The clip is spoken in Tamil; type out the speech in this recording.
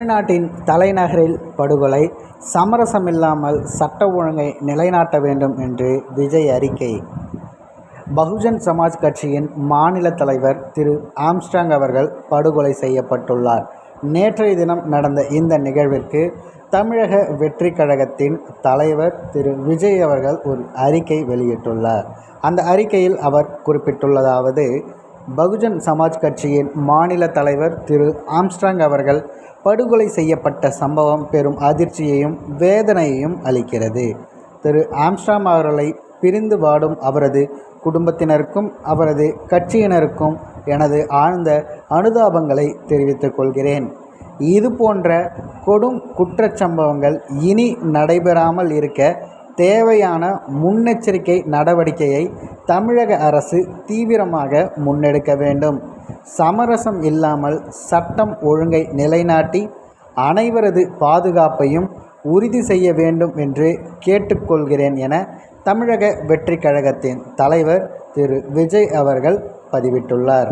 தமிழ்நாட்டின் தலைநகரில் படுகொலை சமரசமில்லாமல் சட்ட ஒழுங்கை நிலைநாட்ட வேண்டும் என்று விஜய் அறிக்கை. பகுஜன் சமாஜ் கட்சியின் மாநில தலைவர் திரு. ஆம்ஸ்டாங் அவர்கள் படுகொலை செய்யப்பட்டுள்ளார். நேற்றைய தினம் நடந்த இந்த நிகழ்விற்கு தமிழக வெற்றி கழகத்தின் தலைவர் திரு. விஜய் அவர்கள் ஒரு அறிக்கை வெளியிட்டுள்ளார். அந்த அறிக்கையில் அவர் குறிப்பிட்டுள்ளதாவது பகுஜன் சமாஜ் கட்சியின் மாநில தலைவர் திரு ஆம்ஸ்ட்ராங் அவர்கள் படுகொலை செய்யப்பட்ட சம்பவம் பெரும் அதிர்ச்சியையும் வேதனையையும் அளிக்கிறது. திரு ஆம்ஸ்ட்ராங் அவர்களை பிரிந்து வாடும் அவரது குடும்பத்தினருக்கும் அவரது கட்சியினருக்கும் எனது ஆழ்ந்த அனுதாபங்களை தெரிவித்துக் கொள்கிறேன். இது போன்ற கொடும் குற்றச்சம்பவங்கள் இனி நடைபெறாமல் இருக்க தேவையான முன்னெச்சரிக்கை நடவடிக்கையை தமிழக அரசு தீவிரமாக முன்னெடுக்க வேண்டும். சமரசம் இல்லாமல் சட்டம் ஒழுங்கை நிலைநாட்டி அனைவரது பாதுகாப்பையும் உறுதி செய்ய வேண்டும் என்று கேட்டுக்கொள்கிறேன் என தமிழக வெற்றி கழகத்தின் தலைவர் திரு விஜய் அவர்கள் பதிவிட்டுள்ளார்.